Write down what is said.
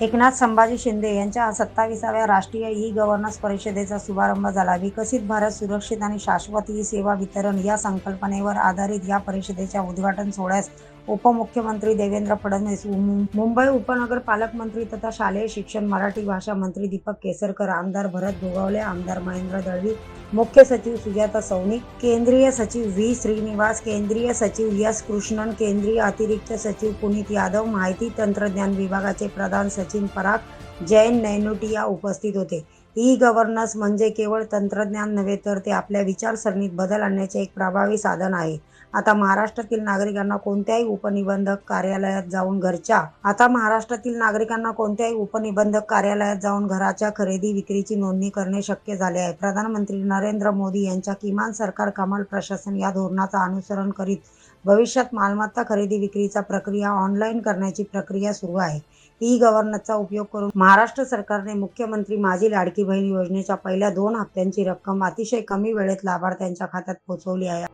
एकनाथ संभाजी शिंदे यांच्या सत्ताविसाव्या राष्ट्रीय e governance परिषदेचा शुभारंभ झाला. विकसित भारत सुरक्षित आणि शाश्वत ई सेवा वितरण या संकल्पनेवर आधारित या परिषदेच्या उद्घाटन सोहळ्यास उपमुख्यमंत्री देवेंद्र फडणवीस मुंबई उपनगर पालकमंत्री तथा शालेय शिक्षण मराठी भाषा मंत्री दीपक केसरकर आमदार भरत गोगावले आमदार महेंद्र दळवी मुख्य सचिव सुजाता सौनिक केंद्रीय सचिव व्ही. श्रीनिवास केंद्रीय सचिव एस कृष्णन केंद्रीय अतिरिक्त सचिव पुनीत यादव माहिती तंत्रज्ञान विभागाचे प्रधान सचिन पराग जैन नैनुटिया उपस्थित होते. ई गव्हर्नन्स म्हणजे केवळ तंत्रज्ञान नव्हे तर ते आपल्या विचारसरणीत बदल आणण्याचे एक प्रभावी साधन आहे. आता महाराष्ट्रातील नागरिकांना कोणत्याही उपनिबंधक कार्यालयात जाऊन घरच्या आता महाराष्ट्रातील नागरिकांना कोणत्याही उपनिबंधक कार्यालयात जाऊन घराच्या खरेदी विक्रीची नोंदणी करणे शक्य झाले आहे. प्रधानमंत्री नरेंद्र मोदी यांच्या किमान सरकार कमाल प्रशासन या धोरणाचा अनुसरण करीत भविष्यात मालमत्ता खरेदी विक्रीचा प्रक्रिया ऑनलाईन करण्याची प्रक्रिया सुरू आहे. ई गव्हर्नन्सचा उपयोग करून महाराष्ट्र सरकारने मुख्यमंत्री माझी लाडकी बहीण योजनेच्या पहिल्या दोन हप्त्यांची रक्कम अतिशय कमी वेळेत लाभार्थ्यांच्या खात्यात पोहोचवली आहे.